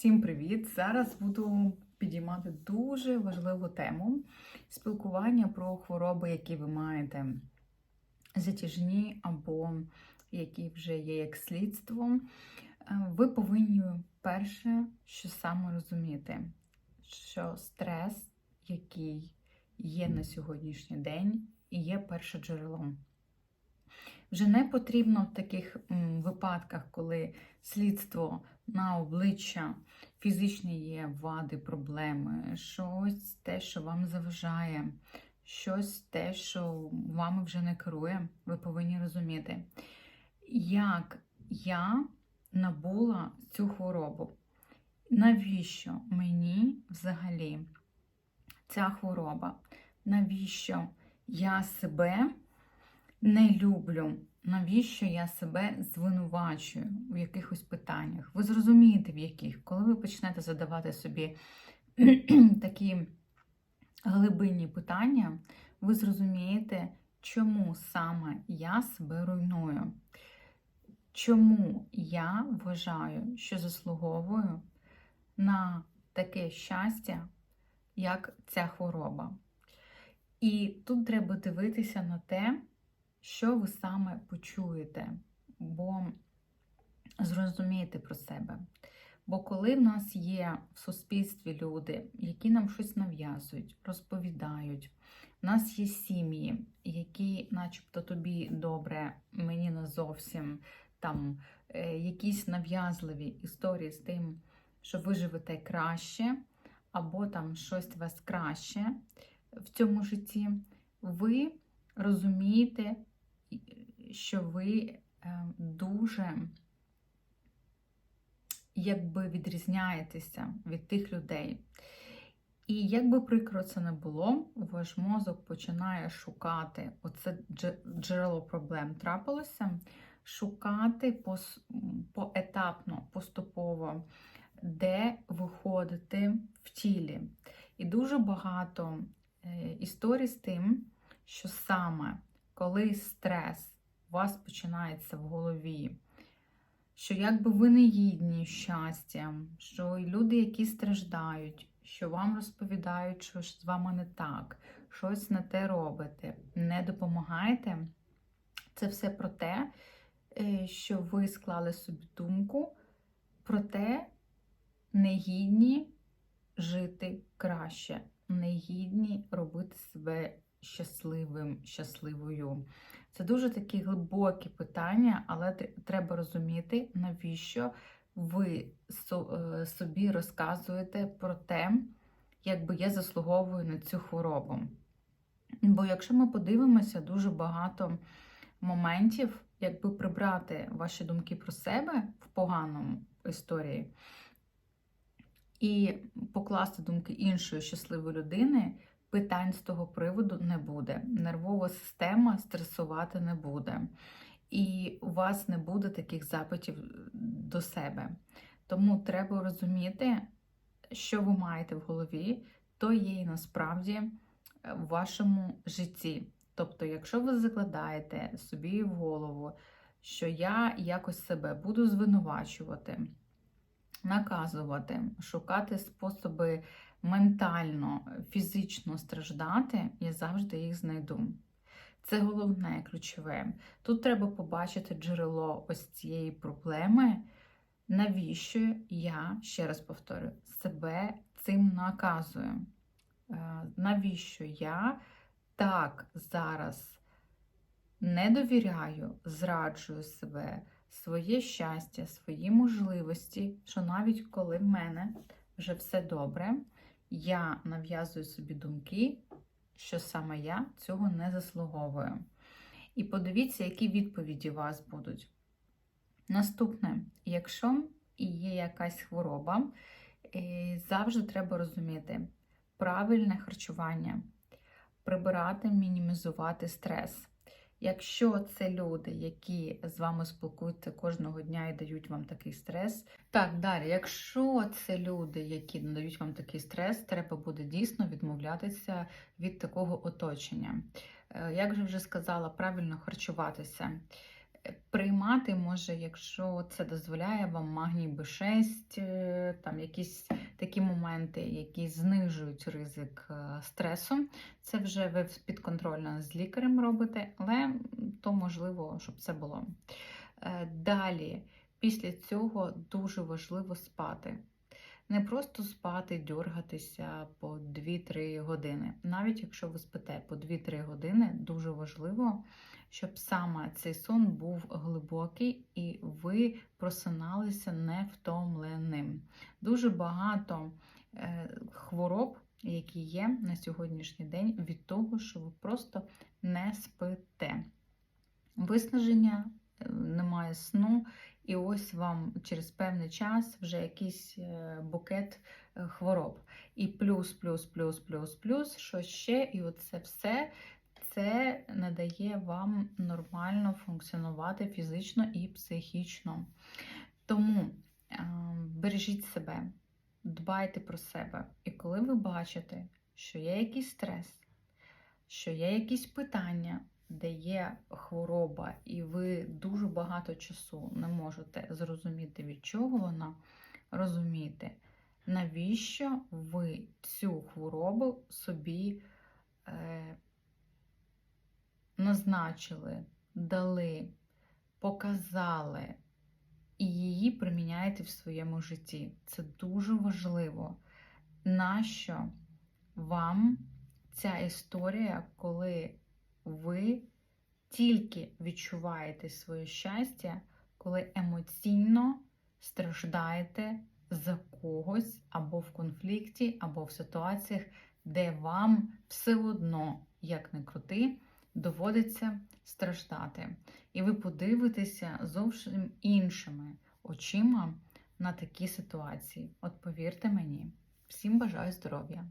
Всім привіт! Зараз буду підіймати дуже важливу тему спілкування про хвороби, які ви маєте затяжні або які вже є як слідство. Е, Ви повинні перше, що саме розуміти, що стрес, який є на сьогоднішній день, є першим джерелом. Вже не потрібно в таких випадках, коли слідство на обличчя фізичні є вади, проблеми, щось те, що вам заважає, щось те, що вами вже не керує, ви повинні розуміти, як я набула цю хворобу. Навіщо мені взагалі ця хвороба? Навіщо я себе не люблю? Навіщо я себе звинувачую в якихось питаннях? Ви зрозумієте, в яких, коли ви почнете задавати собі такі глибинні питання, ви зрозумієте, чому саме я себе руйную. Чому я вважаю, що заслуговую на таке щастя, як ця хвороба. І тут треба дивитися на те, що ви саме почуєте, бо зрозумієте про себе. Бо коли в нас є в суспільстві люди, які нам щось нав'язують, розповідають, в нас є сім'ї, які, начебто, тобі добре, мені не зовсім там е, якісь нав'язливі історії з тим, що ви живете краще, або там щось у вас краще в цьому житті, ви розумієте, що ви е, дуже якби відрізняєтеся від тих людей. І як би прикро це не було, ваш мозок починає шукати оце джерело проблем трапилося, шукати поетапно, поступово, де виходити в тілі. І дуже багато е, історій з тим, що саме коли стрес у вас починається в голові, що якби ви не гідні щастя, що люди, які страждають, що вам розповідають, що з вами не так, щось не те робите, не допомагаєте, це все про те, е, що ви склали собі думку про те, негідні жити краще, негідні робити себе щасливим, щасливою. Це дуже такі глибокі питання, але треба розуміти, навіщо ви е, собі розказуєте про те, якби я заслуговую на цю хворобу. Бо якщо ми подивимося, дуже багато моментів, якби прибрати ваші думки про себе в поганому історії і покласти думки іншої щасливої людини, питань з того приводу не буде. Нервова система стресувати не буде. І у вас не буде таких запитів до себе. Тому треба розуміти, що ви маєте в голові, то є і насправді в вашому житті. Тобто, якщо ви закладаєте собі в голову, що я якось себе буду звинувачувати, наказувати, шукати способи ментально, фізично страждати, я завжди їх знайду. Це головне, ключове. Тут треба побачити джерело ось цієї проблеми, навіщо я, ще раз повторю, себе цим наказую. Е, навіщо я так зараз не довіряю, зраджую себе, своє щастя, свої можливості, що навіть коли в мене вже все добре, я нав'язую собі думки, що саме я цього не заслуговую. І подивіться, які відповіді у вас будуть. Наступне, якщо є якась хвороба, е, завжди треба розуміти правильне харчування, прибирати, мінімізувати стрес. Якщо це люди, які з вами спілкуються кожного дня і дають вам такий стрес. Так, далі, якщо це люди, які надають вам такий стрес, треба буде дійсно відмовлятися від такого оточення. Е, Як же вже сказала, правильно харчуватися. Приймати може, якщо це дозволяє вам магній Б6, е, там якісь такі моменти, які знижують ризик е, стресу. Це вже ви підконтрольно з лікарем робите, але то можливо, щоб це було. Е, Далі, після цього дуже важливо спати. Не просто спати, дьоргатися по 2-3 години. Навіть якщо ви спите по 2-3 години, дуже важливо, щоб саме цей сон був глибокий і ви просиналися невтомленим. Дуже багато е, хвороб, які є на сьогоднішній день, від того, що ви просто не спите. Виснаження, е, немає сну, і ось вам через певний час вже якийсь е, букет е, хвороб. І плюс, плюс, плюс, плюс, плюс, що ще, і оце все це не дає вам нормально функціонувати фізично і психічно. Тому е, бережіть себе, дбайте про себе. І коли ви бачите, що є якийсь стрес, що є якісь питання, де є хвороба, і ви дуже багато часу не можете зрозуміти, від чого вона, розумієте, навіщо ви цю хворобу собі е, назначили, дали, показали і її приміняєте в своєму житті. Це дуже важливо. Нащо вам ця історія, коли ви тільки відчуваєте своє щастя, коли емоційно страждаєте за когось або в конфлікті, або в ситуаціях, де вам все одно, як не крути, доводиться страждати. І ви подивитеся зовсім іншими очима на такі ситуації. От повірте мені, всім бажаю здоров'я!